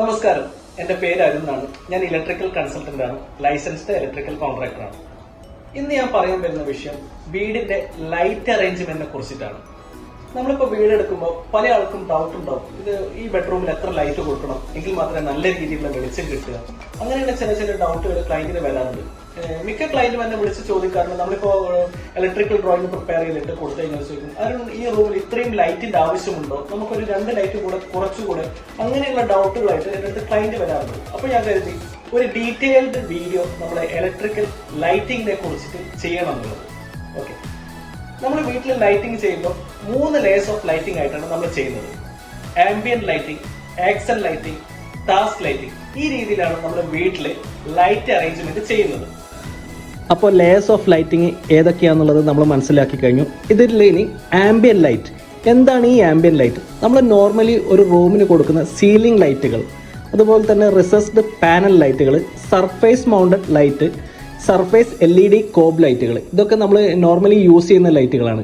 നമസ്കാരം. എന്റെ പേര് എന്നാണ്. ഞാൻ ഇലക്ട്രിക്കൽ കൺസൾട്ടന്റ് ആണ്. ലൈസൻസ്ഡ് ഇലക്ട്രിക്കൽ കോൺട്രാക്ടറാണ് ഇന്ന് ഞാൻ പറയാൻ വരുന്ന വിഷയം വീടിന്റെ ലൈറ്റ് അറേഞ്ച്മെന്റിനെ കുറിച്ചിട്ടാണ്. നമ്മളിപ്പോ വീട് എടുക്കുമ്പോൾ പല ആൾക്കും ഡൗട്ട് ഉണ്ടാവും. ഇത് ഈ ബെഡ്റൂമിൽ എത്ര ലൈറ്റ് കൊടുക്കണം? എങ്കിൽ മാത്രമേ നല്ല രീതിയിലുള്ള വെളിച്ചം കിട്ടുക. അങ്ങനെയുള്ള ചില ചില ഡൗട്ടുകൾ ക്ലയന്റിന് വരാറുണ്ട്. മിക്ക ക്ലയന്റും എന്നെ വിളിച്ച് ചോദിക്കാറുണ്ട് നമ്മളിപ്പോ ഇലക്ട്രിക്കൽ ഡ്രോയിങ് പ്രിപ്പയർ ചെയ്തിട്ട് കൊടുത്തു കഴിഞ്ഞാൽ ചോദിക്കും അതിന് ഈ റൂമിൽ ഇത്രയും ലൈറ്റിന്റെ ആവശ്യമുണ്ടോ? നമുക്കൊരു രണ്ട് ലൈറ്റ് കൂടെ കുറച്ചുകൂടെ അങ്ങനെയുള്ള ഡൗട്ടുകളായിട്ട് എന്റെ അടുത്ത് ക്ലയന്റ് വരാറുണ്ട്. അപ്പൊ ഞാൻ കരുതി ഒരു ഡീറ്റെയിൽഡ് വീഡിയോ നമ്മുടെ ഇലക്ട്രിക്കൽ ലൈറ്റിങ്ങിനെ കുറിച്ചിട്ട് ചെയ്യണം എന്നുള്ളത്. ഓക്കെ നമ്മൾ വീട്ടിൽ ലൈറ്റിംഗ് ചെയ്യുമ്പോൾ മൂന്ന് ലേയേഴ്സ് ഓഫ് ലൈറ്റിംഗ് ആയിട്ടാണ് നമ്മൾ ചെയ്യുന്നത്. Ambient lighting accent lighting task lighting ഈ രീതിയിലാണ് നമ്മൾ വീട്ടിൽ ലൈറ്റ് അറേഞ്ച്മെന്റ് ചെയ്യുന്നത്. അപ്പോൾ ലേയേഴ്സ് ഓഫ് ലൈറ്റിംഗ് ഏതൊക്കെയാണെന്നുള്ളത് നമ്മൾ മനസ്സിലാക്കി കഴിഞ്ഞു. ഇതിൽ ഇനി ആംബിയൻ ലൈറ്റ് എന്താണ് ഈ ആംബിയൻ ലൈറ്റ് നമ്മൾ നോർമലി ഒരു റൂമിന് കൊടുക്കുന്ന സീലിംഗ് ലൈറ്റുകൾ അതുപോലെ തന്നെ റിസസ്ഡ് പാനൽ ലൈറ്റുകൾ surface mounted light surface L E D COB ലൈറ്റുകൾ ഇതൊക്കെ നമ്മൾ നോർമലി യൂസ് ചെയ്യുന്ന ലൈറ്റുകളാണ്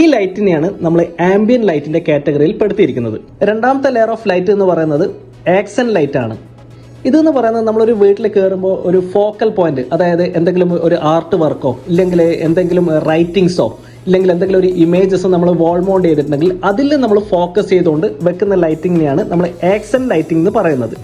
ഈ ലൈറ്റിനെയാണ് നമ്മൾ ആംബിയൻ ലൈറ്റിന്റെ കാറ്റഗറിയിൽ പെടുത്തിയിരിക്കുന്നത്. രണ്ടാമത്തെ ലെയർ ഓഫ് ലൈറ്റ് എന്ന് പറയുന്നത് ആക്സൻ ലൈറ്റ് ആണ്. ഇതെന്ന് പറയുന്നത് നമ്മളൊരു വീട്ടിൽ കയറുമ്പോൾ ഒരു ഫോക്കൽ പോയിന്റ് അതായത് എന്തെങ്കിലും ഒരു ആർട്ട് വർക്കോ ഇല്ലെങ്കിൽ എന്തെങ്കിലും റൈറ്റിങ്സോ ഇല്ലെങ്കിൽ എന്തെങ്കിലും ഒരു ഇമേജസ് നമ്മൾ വാൾ മൗണ്ട് ചെയ്തിട്ടുണ്ടെങ്കിൽ അതിൽ നമ്മൾ ഫോക്കസ് ചെയ്തുകൊണ്ട് വെക്കുന്ന ലൈറ്റിങ്ങിനെയാണ് നമ്മൾ ആക്സൺ ലൈറ്റിംഗ് എന്ന് പറയുന്നത്.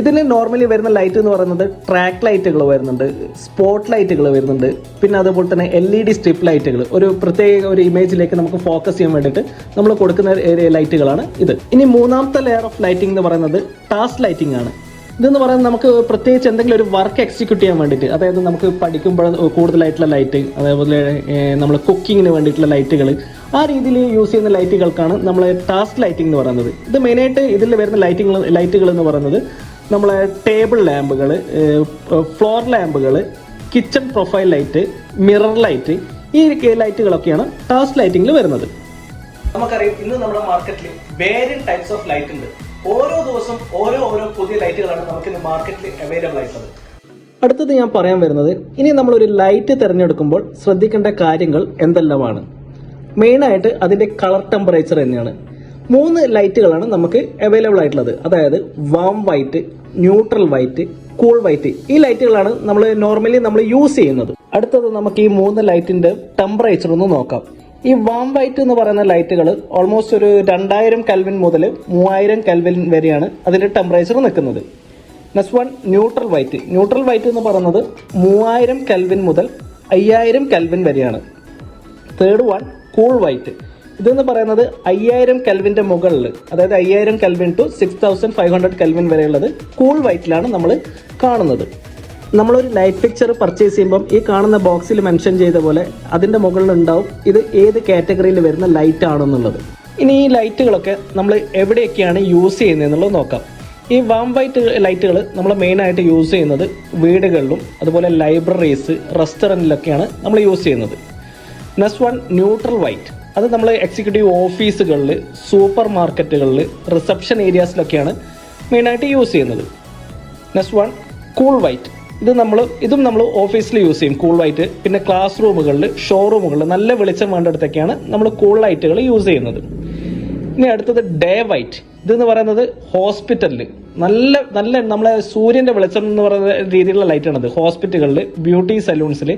ഇതിന് നോർമലി വരുന്ന ലൈറ്റ് എന്ന് പറയുന്നത് ട്രാക്ക് ലൈറ്റുകൾ വരുന്നുണ്ട് സ്പോട്ട് ലൈറ്റുകൾ വരുന്നുണ്ട് പിന്നെ അതുപോലെ തന്നെ എൽ ഇ ഡി സ്ട്രിപ്പ് ലൈറ്റുകൾ ഒരു പ്രത്യേക ഒരു ഇമേജിലേക്ക് നമുക്ക് ഫോക്കസ് ചെയ്യാൻ വേണ്ടിയിട്ട് നമ്മൾ കൊടുക്കുന്ന ലൈറ്റുകളാണ് ഇത്. ഇനി മൂന്നാമത്തെ ലെയർ ഓഫ് ലൈറ്റിംഗ് എന്ന് പറയുന്നത് ടാസ്ക് ലൈറ്റിംഗ് ആണ്. ഇതെന്ന് പറയുന്നത് നമുക്ക് പ്രത്യേകിച്ച് എന്തെങ്കിലും ഒരു വർക്ക് എക്സിക്യൂട്ട് ചെയ്യാൻ വേണ്ടിയിട്ട്. അതായത് നമുക്ക് പഠിക്കുമ്പോൾ കൂടുതലായിട്ടുള്ള ലൈറ്റ് അതേപോലെ നമ്മൾ കുക്കിങ്ങിന് വേണ്ടിയിട്ടുള്ള ലൈറ്റുകൾ ആ രീതിയിൽ യൂസ് ചെയ്യുന്ന ലൈറ്റുകൾക്കാണ് നമ്മൾ ടാസ്ക് ലൈറ്റിംഗ് എന്ന് പറയുന്നത്. ഇത് മെയിനായിട്ട് ഇതിൽ വരുന്ന ലൈറ്റിങ്ങൾ ലൈറ്റുകൾ എന്ന് പറയുന്നത് നമ്മളെ ടേബിൾ ലാമ്പുകൾ floor ലാമ്പുകൾ kitchen profile light mirror light ഈ ലൈറ്റുകളൊക്കെയാണ് ടാസ്ക് ലൈറ്റിംഗിൽ വരുന്നത്. നമുക്കറിയാം ഇന്ന് നമ്മുടെ മാർക്കറ്റിൽ വേരിയൻ ടൈപ്സ് ഓഫ് ലൈറ്റ് ഉണ്ട്. ഓരോ ദിവസം ഓരോ ഓരോ പുതിയ ലൈറ്റുകളാണ് നമുക്ക് ഇന്ന് മാർക്കറ്റിൽ അവൈലബിൾ ആയിട്ടുള്ളത്. അടുത്തത് ഞാൻ പറയാൻ വരുന്നത് ഇനി നമ്മൾ ഒരു ലൈറ്റ് തിരഞ്ഞെടുക്കുമ്പോൾ ശ്രദ്ധിക്കേണ്ട കാര്യങ്ങൾ എന്തെല്ലാമാണ്? മെയിനായിട്ട് അതിന്റെ കളർ ടെമ്പറേച്ചർ തന്നെയാണ്. മൂന്ന് ലൈറ്റുകളാണ് നമുക്ക് അവൈലബിൾ ആയിട്ടുള്ളത്. അതായത് warm white neutral white cool white ഈ ലൈറ്റുകളാണ് നമ്മൾ നോർമലി നമ്മൾ യൂസ് ചെയ്യുന്നത്. അടുത്തത് നമുക്ക് ഈ മൂന്ന് ലൈറ്റിന്റെ ടെമ്പറേച്ചർ ഒന്ന് നോക്കാം. ഈ വാം വൈറ്റ് എന്ന് പറയുന്ന ലൈറ്റുകൾ ഓൾമോസ്റ്റ് ഒരു രണ്ടായിരം കൽവിൻ മുതൽ മൂവായിരം കൽവിൻ വരെയാണ് അതിന്റെ ടെമ്പറേച്ചർ നിൽക്കുന്നത്. Next one neutral white neutral white എന്ന് പറയുന്നത് മൂവായിരം കൽവിൻ മുതൽ അയ്യായിരം കൽവിൻ വരെയാണ്. തേർഡ് വൺ കൂൾ വൈറ്റ് ഇതെന്ന് പറയുന്നത് അയ്യായിരം കൽവിന്റെ മുകളിൽ അതായത് അയ്യായിരം kelvin two six thousand five hundred kelvin വരെയുള്ളത് cool വൈറ്റിലാണ് നമ്മൾ കാണുന്നത്. നമ്മളൊരു ലൈറ്റ് പിക്ചർ പർച്ചേസ് ചെയ്യുമ്പം ഈ കാണുന്ന ബോക്സിൽ മെൻഷൻ ചെയ്ത പോലെ അതിന്റെ മുകളിൽ ഉണ്ടാവും ഇത് ഏത് കാറ്റഗറിയിൽ വരുന്ന ലൈറ്റ് ആണെന്നുള്ളത്. ഇനി ഈ ലൈറ്റുകളൊക്കെ നമ്മൾ എവിടെയൊക്കെയാണ് യൂസ് ചെയ്യുന്നതെന്നുള്ളത് നോക്കാം. ഈ വാം വൈറ്റ് ലൈറ്റുകൾ നമ്മൾ മെയിനായിട്ട് യൂസ് ചെയ്യുന്നത് വീടുകളിലും അതുപോലെ ലൈബ്രറീസ് റെസ്റ്റോറന്റിലൊക്കെയാണ് നമ്മൾ യൂസ് ചെയ്യുന്നത്. നെക്സ്റ്റ് വൺ ന്യൂട്രൽ വൈറ്റ് അത് നമ്മൾ എക്സിക്യൂട്ടീവ് ഓഫീസുകളിൽ സൂപ്പർ മാർക്കറ്റുകളിൽ റിസപ്ഷൻ ഏരിയാസിലൊക്കെയാണ് മെയിനായിട്ട് യൂസ് ചെയ്യുന്നത്. നെക്സ്റ്റ് വൺ കൂൾ വൈറ്റ് ഇത് നമ്മൾ ഇതും നമ്മൾ ഓഫീസിൽ യൂസ് ചെയ്യും കൂൾ വൈറ്റ് പിന്നെ ക്ലാസ് റൂമുകളിൽ ഷോറൂമുകളിൽ നല്ല വെളിച്ചം വേണ്ടിടത്തൊക്കെയാണ് നമ്മൾ കൂൾ ലൈറ്റുകൾ യൂസ് ചെയ്യുന്നത്. ഇനി അടുത്തത് ഡേ വൈറ്റ് ഇതെന്ന് പറയുന്നത് ഹോസ്പിറ്റലിൽ നല്ല നല്ല നമ്മളെ സൂര്യന്റെ വെളിച്ചം എന്ന് പറയുന്ന രീതിയിലുള്ള ലൈറ്റാണത് ഹോസ്പിറ്റലുകളിൽ ബ്യൂട്ടി സലൂൺസിൽ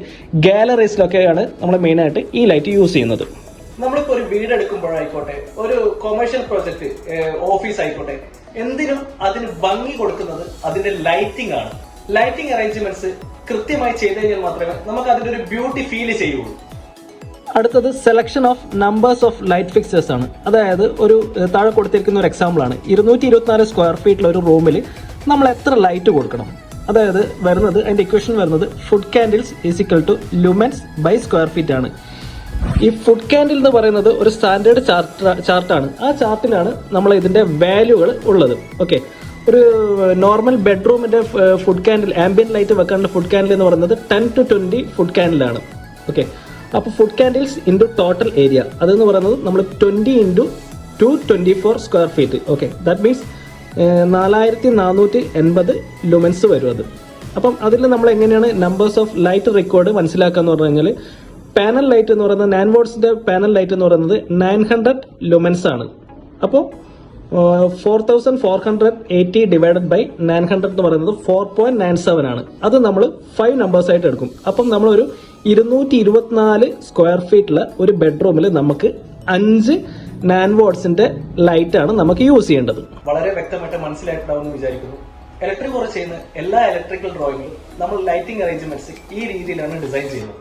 ഗാലറീസിലൊക്കെയാണ് നമ്മൾ മെയിനായിട്ട് ഈ ലൈറ്റ് യൂസ് ചെയ്യുന്നത്. നമ്മളിപ്പോൾ ഒരു വീട് എടുക്കുമ്പോഴായിക്കോട്ടെ ഒരു കൊമേഴ്ഷ്യൽ പ്രോജക്റ്റ് ഓഫീസ് ആയിക്കോട്ടെ എന്തിനും അതിന് ഭംഗി കൊടുക്കുന്നത് അതിന്റെ ലൈറ്റിംഗ് ആണ്. ലൈറ്റിംഗ് അറേഞ്ച്മെന്റ്സ് കൃത്യമായി ചെയ്തു കഴിഞ്ഞാൽ മാത്രമേ നമുക്ക് അതിന്റെ ഒരു ബ്യൂട്ടി ഫീൽ ചെയ്യുള്ളൂ. അടുത്തത് selection of numbers of light fixers ആണ്. അതായത് ഒരു താഴെ കൊടുത്തിരിക്കുന്ന ഒരു എക്സാമ്പിൾ ആണ്. ഇരുന്നൂറ്റി ഇരുപത്തിനാല് സ്ക്വയർ ഫീറ്റിലെ ഒരു റൂമിൽ നമ്മൾ എത്ര ലൈറ്റ് കൊടുക്കണം? അതായത് വരുന്നത് അതിന്റെ ഇക്വേഷൻ വരുന്നത് foot candles is equal to lumens by square feet ആണ്. ഈ ഫുഡ് കാൻഡിൽ എന്ന് പറയുന്നത് ഒരു സ്റ്റാൻഡേർഡ് ചാർട്ട് ചാർട്ടാണ് ആ ചാർട്ടിലാണ് നമ്മൾ ഇതിന്റെ വാല്യൂകൾ ഉള്ളത്. ഓക്കെ ഒരു നോർമൽ ബെഡ്റൂമിന്റെ ഫുഡ് കാൻഡിൽ ആംബിയൻ ലൈറ്റ് വെക്കാനുള്ള ഫുഡ് കാൻഡിൽ എന്ന് പറയുന്നത് ടെൻ ടു ട്വന്റി ഫുഡ് കാൻഡിലാണ് ഓക്കെ അപ്പോൾ foot candles into total area അതെന്ന് പറയുന്നത് നമ്മൾ twenty into two twenty four square feet okay that means നാലായിരത്തി നാനൂറ്റി എൺപത് ലുമൻസ് വരും അത്. അപ്പം അതിൽ നമ്മൾ എങ്ങനെയാണ് നമ്പേഴ്സ് ഓഫ് ലൈറ്റ് റെക്കോർഡ് മനസ്സിലാക്കുക എന്ന് പറഞ്ഞു കഴിഞ്ഞാൽ പാനൽ ലൈറ്റ് എന്ന് പറയുന്നത് നയൻ വോട്ട്സിന്റെ പാനൽ ലൈറ്റ് എന്ന് പറയുന്നത് നയൻ ഹൺഡ്രഡ് ലുമൻസ് ആണ്. അപ്പോൾ four thousand four hundred eighty divided by nine hundred എന്ന് പറയുന്നത് ഫോർ പോയിന്റ് നയൻ സെവൻ ആണ്. അത് നമ്മൾ ഫൈവ് നമ്പേഴ്സ് ആയിട്ട് എടുക്കും. അപ്പം നമ്മൾ ഒരു ഇരുന്നൂറ്റി ഇരുപത്തിനാല് സ്ക്വയർ ഫീറ്റിലെ ഒരു ബെഡ്റൂമിൽ നമുക്ക് അഞ്ച് നാൻ വാട്സിന്റെ ലൈറ്റ് ആണ് നമുക്ക് യൂസ് ചെയ്യേണ്ടത്. വളരെ വ്യക്തമായിട്ട് മനസ്സിലായിട്ടുണ്ടാവും വിചാരിക്കുന്നു. ഇലക്ട്രിക് കുറച്ച് ചെയ്യുന്ന എല്ലാ ഇലക്ട്രിക്കൽ ഡ്രോയിങ്ങും നമ്മൾ ലൈറ്റിംഗ് അറേഞ്ച്മെന്റ്സ് ഈ രീതിയിലാണ് ഡിസൈൻ ചെയ്യുന്നത്.